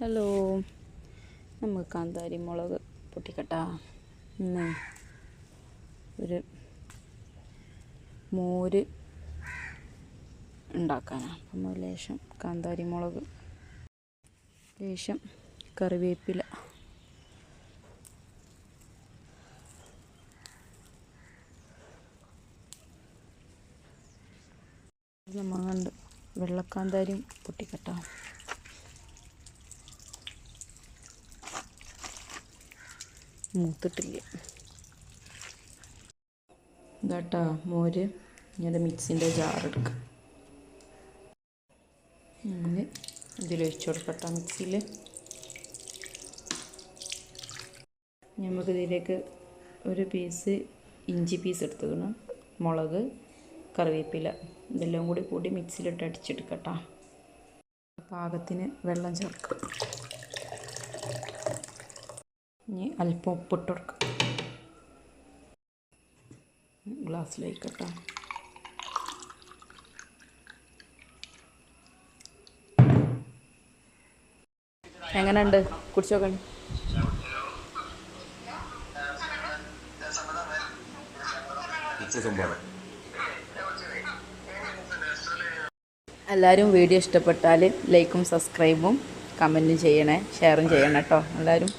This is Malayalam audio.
ഹലോ. നമുക്ക് കാന്താരി മുളക് പൊട്ടിക്കട്ട. ഇന്ന് ഒരു മോര് ഉണ്ടാക്കാനാണ് അപ്പം ലേശം കാന്താരി മുളക് ലേശം കറിവേപ്പില. നമ്മൾ കണ്ട് വെള്ളക്കാന്താരിയും പൊട്ടിക്കട്ടാ. മൂത്തിട്ടില്ല. ഇതാട്ടാ മോര്. ഞാൻ മിക്സിന്റെ ജാറെടുക്കാം അങ്ങനെ ഇതിലൊഴിച്ചു കൊടുക്കട്ടെ മിക്സിയിൽ നമുക്ക് ഇതിലേക്ക് ഒരു പീസ് ഇഞ്ചി പീസ് എടുത്തുക്കണം മുളക് കറിവേപ്പില ഇതെല്ലാം കൂടി കൂടി മിക്സിയിലിട്ട് അടിച്ചെടുക്കട്ടാ. പാകത്തിന് വെള്ളം ചേർക്കാം. ഇനി അല്പം ഉപ്പിട്ട് കൊടുക്കാം. ഗ്ലാസ്സിലേക്ക് കേട്ടോ എങ്ങനെയുണ്ട്? കുടിച്ചു നോക്കണേ. എല്ലാവരും വീഡിയോ ഇഷ്ടപ്പെട്ടാൽ ലൈക്കും സബ്സ്ക്രൈബും കമന്റും ചെയ്യണേ ഷെയറും ചെയ്യണം കേട്ടോ എല്ലാവരും